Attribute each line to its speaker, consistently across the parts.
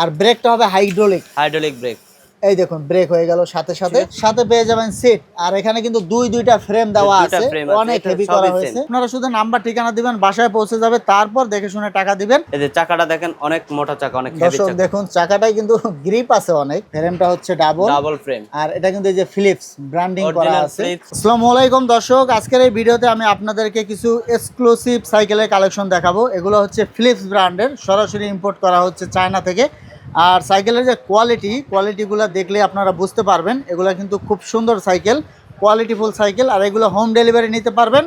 Speaker 1: আর ব্রেকটা হবে hydraulic.
Speaker 2: Hydraulic break.
Speaker 1: এই দেখুন ব্রেক হয়ে গেল সাথে সাথে। সাথে পেয়ে যাবেন সিট। আর এখানে কিন্তু দুই দুইটা ফ্রেম দেওয়া আছে। অনেক হেভি করা হয়েছে। আপনারা শুধু নাম্বার ঠিকানা দিবেন বাসায় পৌঁছে যাবে তারপর দেখে শুনে টাকা দিবেন।
Speaker 2: এই যে চাকাটা দেখেন অনেক মোটা চাকা অনেক হেভি চাকা।
Speaker 1: দেখুন চাকাটাই কিন্তু গ্রিপ আছে অনেক। ফ্রেমটা হচ্ছে ডাবল
Speaker 2: ডাবল ফ্রেম
Speaker 1: আর এটা কিন্তু এই যে ফিলিপস ব্র্যান্ডিং করা আছে। আসসালামু আলাইকুম দর্শক আজকের এই ভিডিওতে আমি আপনাদেরকে কিছু এক্সক্লুসিভ সাইকেলের কালেকশন দেখাবো। এগুলো হচ্ছে ফিলিপস ব্র্যান্ডের সরাসরি ইম্পোর্ট করা হচ্ছে চায়না থেকে। আর সাইকেলের যে কোয়ালিটি কোয়ালিটিগুলো দেখলে আপনারা বুঝতে পারবেন এগুলো কিন্তু খুব সুন্দর সাইকেল। কোয়ালিটিফুল সাইকেল আর এগুলো হোম ডেলিভারি নিতে পারবেন।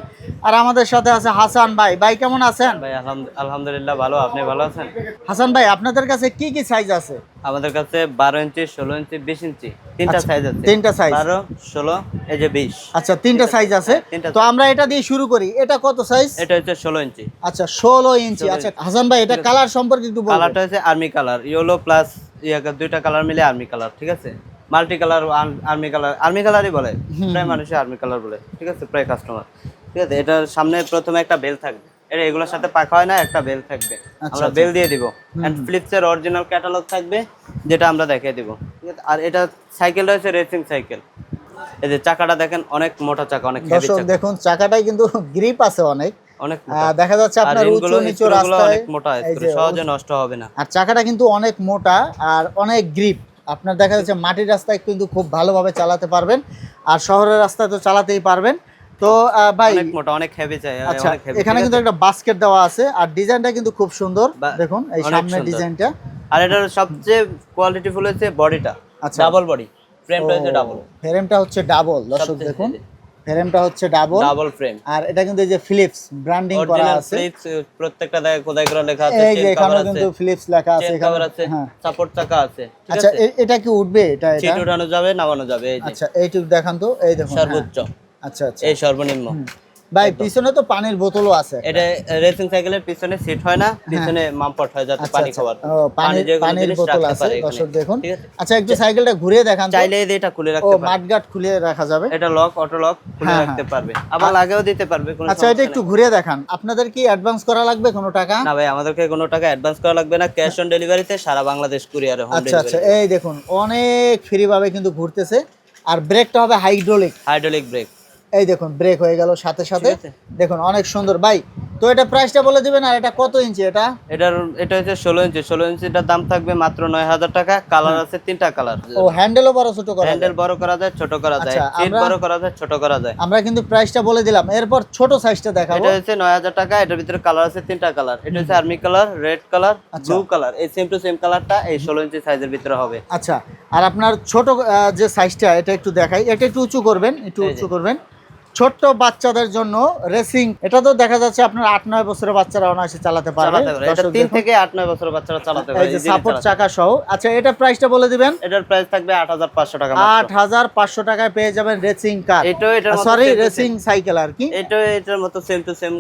Speaker 1: আর আমাদের সাথে আছে হাসান ভাই। ভাই কেমন আছেন?
Speaker 2: ভাই আলহামদুলিল্লাহ ভালো। আপনি ভালো আছেন?
Speaker 1: হাসান ভাই আপনাদের কাছে কি কি সাইজ আছে?
Speaker 2: আমাদের কাছে বারো ইঞ্চি ষোলো ইঞ্চি বিশ ইঞ্চি তিনটা
Speaker 1: আচ্ছা,
Speaker 2: সাইজ আছে।
Speaker 1: তিনটা size।
Speaker 2: বারো ষোলো এই যে বিশ।
Speaker 1: আচ্ছা তিনটা সাইজ আছে। তো আমরা এটা দিয়ে শুরু করি। এটা কত সাইজ
Speaker 2: এটা হচ্ছে ষোলো ইঞ্চি।
Speaker 1: আচ্ছা ষোলো ইঞ্চি। আচ্ছা হাসান ভাই এটা কালার সম্পর্কে একটু
Speaker 2: কালারটা হচ্ছে আর্মি কালার ইয়েলো প্লাস দুইটা কালার মিলে আর্মি কালার ঠিক আছে? Multi colour army colour army কালারই বলে। প্রায় মানুষে আর্মি কালার বলে ঠিক আছে? প্রায় কাস্টমার ঠিক আছে? এটার সামনে প্রথমে একটা বেল থাকবে। এটা এগুলোর সাথে পাকা হয় না একটা বেল থাকবে। আমরা বেল দিয়ে দিব। এন্ড ফ্লিপসের অরিজিনাল ক্যাটালগ থাকবে যেটা আমরা দেখিয়ে দিব। ঠিক আছে? আর এটা সাইকেল রয়েছে রেসিং সাইকেল এই যে চাকাটা দেখেন অনেক মোটা চাকা অনেক হেভি চাকা।
Speaker 1: দেখুন চাকাটাই কিন্তু গ্রিপ আছে অনেক।
Speaker 2: অনেক
Speaker 1: দেখা যাচ্ছে আপনার উঁচু নিচু রাস্তায়
Speaker 2: অনেক মোটা সহজে নষ্ট হবে না।
Speaker 1: আর চাকাটা কিন্তু অনেক মোটা আর অনেক গ্রিপ আপনার দেখা যাচ্ছে মাটির রাস্তায় কিন্তু খুব ভালোভাবে চালাতে পারবেন আর শহরের রাস্তায় তো চালাতেই পারবেন। তো ভাই
Speaker 2: অনেক মোটা অনেক হেভি চাই
Speaker 1: আচ্ছা
Speaker 2: অনেক হেভি
Speaker 1: এখানে কিন্তু একটা বাস্কেট দেওয়া আছে আর ডিজাইনটা কিন্তু খুব সুন্দর। দেখুন এই
Speaker 2: সামনে।
Speaker 1: ডিজাইনটা
Speaker 2: আর এটার সবচেয়ে কোয়ালিটিফুল হচ্ছে বডিটা
Speaker 1: আচ্ছা।
Speaker 2: ডাবল বডি ফ্রেমটা হচ্ছে ডাবল
Speaker 1: ফ্রেমটা হচ্ছে ডাবল দর্শক দেখুন। ফ্রেমটা হচ্ছে ডাবল
Speaker 2: ডাবল ফ্রেম
Speaker 1: আর এটা কিন্তু এই যে ফিলিপস ব্র্যান্ডিং করা আছে।
Speaker 2: ফিলিপস প্রত্যেকটা জায়গায় খোদাই করে লেখা আছে
Speaker 1: এই যে এখানে কিন্তু ফিলিপস লেখা আছে এখানে
Speaker 2: আছে
Speaker 1: হ্যাঁ।
Speaker 2: সাপোর্ট চাকা আছে
Speaker 1: আচ্ছা এটা কি উঠবে এটা এটা?
Speaker 2: চিট উঠানো যাবে নামানো যাবে এই যে।
Speaker 1: আচ্ছা এইটুক দেখান তো এই দেখুন হ্যাঁ।
Speaker 2: সর্বোচ্চ
Speaker 1: আচ্ছা আচ্ছা।
Speaker 2: এই সর্বনিম্ন।
Speaker 1: ভাই পিছনে তো পানির বোতলও আছে
Speaker 2: এটা রেসিং সাইকেলের পিছনে সিট হয় না পিছনে মামপট হয় যাতে
Speaker 1: আচ্ছা,
Speaker 2: পানি
Speaker 1: আচ্ছা।
Speaker 2: খাবার
Speaker 1: পানির
Speaker 2: যে কোনো
Speaker 1: পানির বোতল আছে দর্শক দেখুন। আচ্ছা একটু সাইকেলটা ঘুরিয়ে দেখান
Speaker 2: চাইলে এটা খুলে রাখতে পারে।
Speaker 1: মাঠগাট খুলে রাখা যাবে।
Speaker 2: এটা লক অটো লক খুলে
Speaker 1: হ্যাঁ,
Speaker 2: রাখতে পারবে। আবার লাগেও দিতে পারবে কোনো
Speaker 1: আচ্ছা এটা একটু ঘুরিয়ে দেখান। আপনাদের কি অ্যাডভান্স করা লাগবে কোনো টাকা?
Speaker 2: না ভাই আমাদেরকে কোনো টাকা অ্যাডভান্স করা লাগবে না। ক্যাশ অন ডেলিভারিতে সারা বাংলাদেশ কুরিয়ারে হোম
Speaker 1: আচ্ছা আচ্ছা। এই দেখুন অনেক ফ্রি ভাবে কিন্তু ঘুরতেছে। আর ব্রেকটা হবে হাইড্রোলিক
Speaker 2: হাইড্রোলিক ব্রেক
Speaker 1: এই দেখুন ব্রেক হয়ে গেল সাথে সাথে। দেখুন অনেক সুন্দর। ভাই তো এটা প্রাইসটা বলে দিবেন আর এটা কত ইঞ্চি এটা?
Speaker 2: এটার এটা হচ্ছে ষোলো ইঞ্চি। ষোলো ইঞ্চিটার দাম থাকবে মাত্র নয় হাজার টাকা। কালার আছে তিনটা কালার
Speaker 1: ও হ্যান্ডেলও বড় ছোট করা
Speaker 2: হ্যান্ডেল বড় করা যায় ছোট করা যায়।
Speaker 1: আচ্ছা,
Speaker 2: বড় করা যায় ছোট করা যায়।
Speaker 1: আমরা কিন্তু প্রাইসটা বলে দিলাম। এরপর ছোট সাইজটা দেখাবো।
Speaker 2: এটা হচ্ছে নয় হাজার টাকা। এটার ভিতরে কালার আছে তিনটা কালার এটা হচ্ছে army colour red colour. Blue colour এই সেম টু সেম কালারটা এই ষোলো ইঞ্চি সাইজের ভিতরে হবে।
Speaker 1: আচ্ছা আর আপনার ছোট যে সাইজটা এটা একটু দেখাই। এটা একটু উঁচু করবেন একটু উঁচু করবেন। ছোট্ট বাচ্চাদের জন্য রেসিং। এটা তো দেখা যাচ্ছে আপনার আট নয় বছরের বাচ্চারা অনায়াসে চালাতে পারবে।
Speaker 2: পারে তিন থেকে আট নয় বছরের বাচ্চারা চালাতে
Speaker 1: সাপোর্ট চাকা সহ আচ্ছা এটা প্রাইসটা বলে দিবেন?
Speaker 2: এটার প্রাইস থাকবে আট হাজার পাঁচশো টাকা
Speaker 1: আট হাজার পাঁচশো টাকায় পেয়ে যাবেন রেসিং কার
Speaker 2: এটার
Speaker 1: সরি রেসিং সাইকেল আর কি।
Speaker 2: এটা এটার মতো সেম টু সেম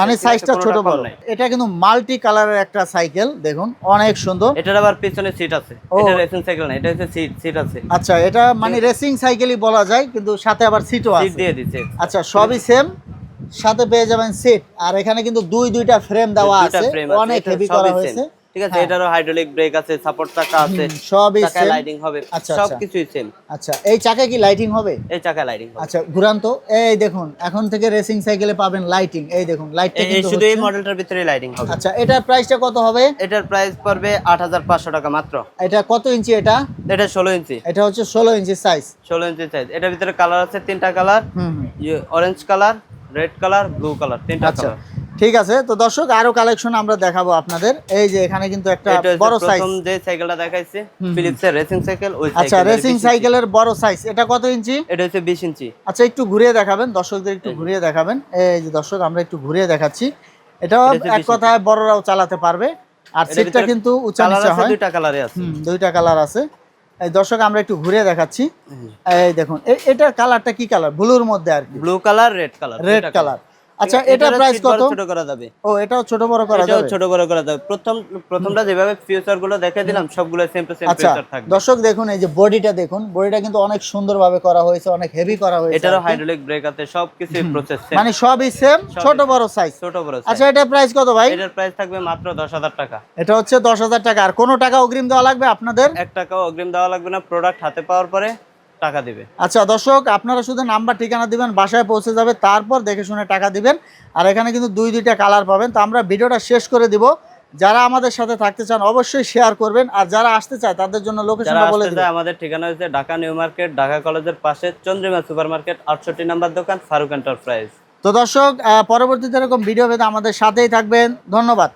Speaker 1: মানে সাইজটা ছোট বড়। এটা কিন্তু মাল্টি কালারের একটা সাইকেল দেখুন অনেক সুন্দর।
Speaker 2: এটার আবার পিছনে সিট আছে। এটা রেসিং সাইকেল না এটা হচ্ছে সিট সিট আছে।
Speaker 1: আচ্ছা এটা মানে রেসিং সাইকেলই বলা যায় কিন্তু সাথে আবার সিটও
Speaker 2: সিট
Speaker 1: আছে।
Speaker 2: দিয়ে দিচ্ছে।
Speaker 1: আচ্ছা সবই সেম সাথে পেয়ে যাবেন সিট আর এখানে কিন্তু দুই দুইটা ফ্রেম দেওয়া আছে। অনেক হেভি করা হয়েছে।
Speaker 2: ঠিক আছে?
Speaker 1: হ্যাঁ।
Speaker 2: এটারও হাইড্রোলিক ব্রেক আছে সাপোর্ট চাকা আছে
Speaker 1: সবই সেম
Speaker 2: লাইটিং হবে
Speaker 1: আচ্ছা, আচ্ছা।
Speaker 2: কিছুই সেম
Speaker 1: আচ্ছা এই চাকায় কি লাইটিং হবে?
Speaker 2: এই চাকায় লাইটিং হবে।
Speaker 1: আচ্ছা ঘুরান তো। এই দেখুন এখন থেকে রেসিং সাইকেলে পাবেন লাইটিং এই দেখুন লাইটটা কিন্তু
Speaker 2: শুধু এই মডেলটার ভিতরে লাইটিং হবে।
Speaker 1: আচ্ছা এটার প্রাইসটা কত হবে?
Speaker 2: এটার প্রাইস পড়বে আট হাজার পাঁচশো টাকা মাত্র।
Speaker 1: এটা কত ইঞ্চি এটা?
Speaker 2: এটা ষোলো ইঞ্চি।
Speaker 1: এটা হচ্ছে ষোলো ইঞ্চি সাইজ
Speaker 2: ষোলো ইঞ্চি সাইজ এটার ভিতরে কালার আছে তিনটা colour. Orange colour red colour blue colour তিনটা
Speaker 1: আচ্ছা।
Speaker 2: কালার
Speaker 1: ঠিক আছে? তো দর্শক আরও কালেকশন আমরা দেখাবো আপনাদের। এই যে এখানে কিন্তু একটা বড় সাইজ
Speaker 2: প্রথম যে সাইকেলটা দেখাইছে ফিলিপসের রেসিং সাইকেল ওই
Speaker 1: আচ্ছা রেসিং সাইকেলের বড় সাইজ এটা কত ইঞ্চি?
Speaker 2: এটা হচ্ছে বিশ ইঞ্চি।
Speaker 1: আচ্ছা একটু ঘুরিয়ে দেখাবেন দর্শকদের একটু ঘুরিয়ে দেখাবেন। এই যে দর্শক আমরা একটু ঘুরিয়ে দেখাচ্ছি।
Speaker 2: এটা
Speaker 1: এক কথায় বড়রাও চালাতে পারবে। আর সিটটা কিন্তু উঁচা নিচে
Speaker 2: আছে
Speaker 1: হয়।
Speaker 2: দুইটা কালারে আছে।
Speaker 1: দুইটা কালার আছে। এই দর্শক আমরা একটু ঘুরিয়ে দেখাচ্ছি। এই দেখুন এ- এটার কালারটা কি কালার ব্লুর মধ্যে আর কি।
Speaker 2: Blue colour red colour
Speaker 1: red colour আচ্ছা এটা প্রাইস কত?
Speaker 2: ছোট করা যাবে।
Speaker 1: ও এটাও ছোট বড় করা যাবে?
Speaker 2: ছোট বড় করা যাবে। প্রথম প্রথমটা যেভাবে ফিউচারগুলো দিলাম সবগুলো সেম টু সেম থাকবে।
Speaker 1: দর্শক দেখুন এই যে বডিটা দেখুন বডিটা কিন্তু অনেক সুন্দরভাবে করা হয়েছে অনেক হেভি করা হয়েছে
Speaker 2: এটারও হাইড্রোলিক ব্রেক আছে সবকিছু প্রসেস সেম
Speaker 1: মানে সবই সেম ছোট বড় সাইজ
Speaker 2: ছোট বড়।
Speaker 1: আচ্ছা এটা প্রাইস কত ভাই?
Speaker 2: এটার প্রাইস থাকবে মাত্র দশ হাজার টাকা।
Speaker 1: এটা হচ্ছে দশ হাজার টাকা। আর কোনো টাকা অগ্রিম দেওয়া লাগবে আপনাদের?
Speaker 2: এক টাকাও অগ্রিম দেওয়া লাগবে না। প্রোডাক্ট হাতে পাওয়ার পরে টাকা দিবে।
Speaker 1: আচ্ছা দর্শক আপনারা শুধু নাম্বার ঠিকানা দিবেন বাসায় পৌঁছে যাবে তারপর দেখে শুনে টাকা দিবেন। আর এখানে কিন্তু দুই দুইটা কালার পাবেন। তো আমরা ভিডিওটা শেষ করে দিব। যারা আমাদের সাথে থাকতে চান অবশ্যই শেয়ার করবেন। আর যারা আসতে চায় তাদের জন্য লোকেশনটা বলে দিবেন
Speaker 2: আমাদের ঠিকানা হচ্ছে ঢাকা নিউ মার্কেট ঢাকা কলেজের পাশে চন্দ্রিমা সুপার মার্কেট আটষট্টি নাম্বার দোকান ফারুক এন্টারপ্রাইজ।
Speaker 1: তো দর্শক পরবর্তীতে এরকম ভিডিও পেতে আমাদের সাথেই থাকবেন। ধন্যবাদ।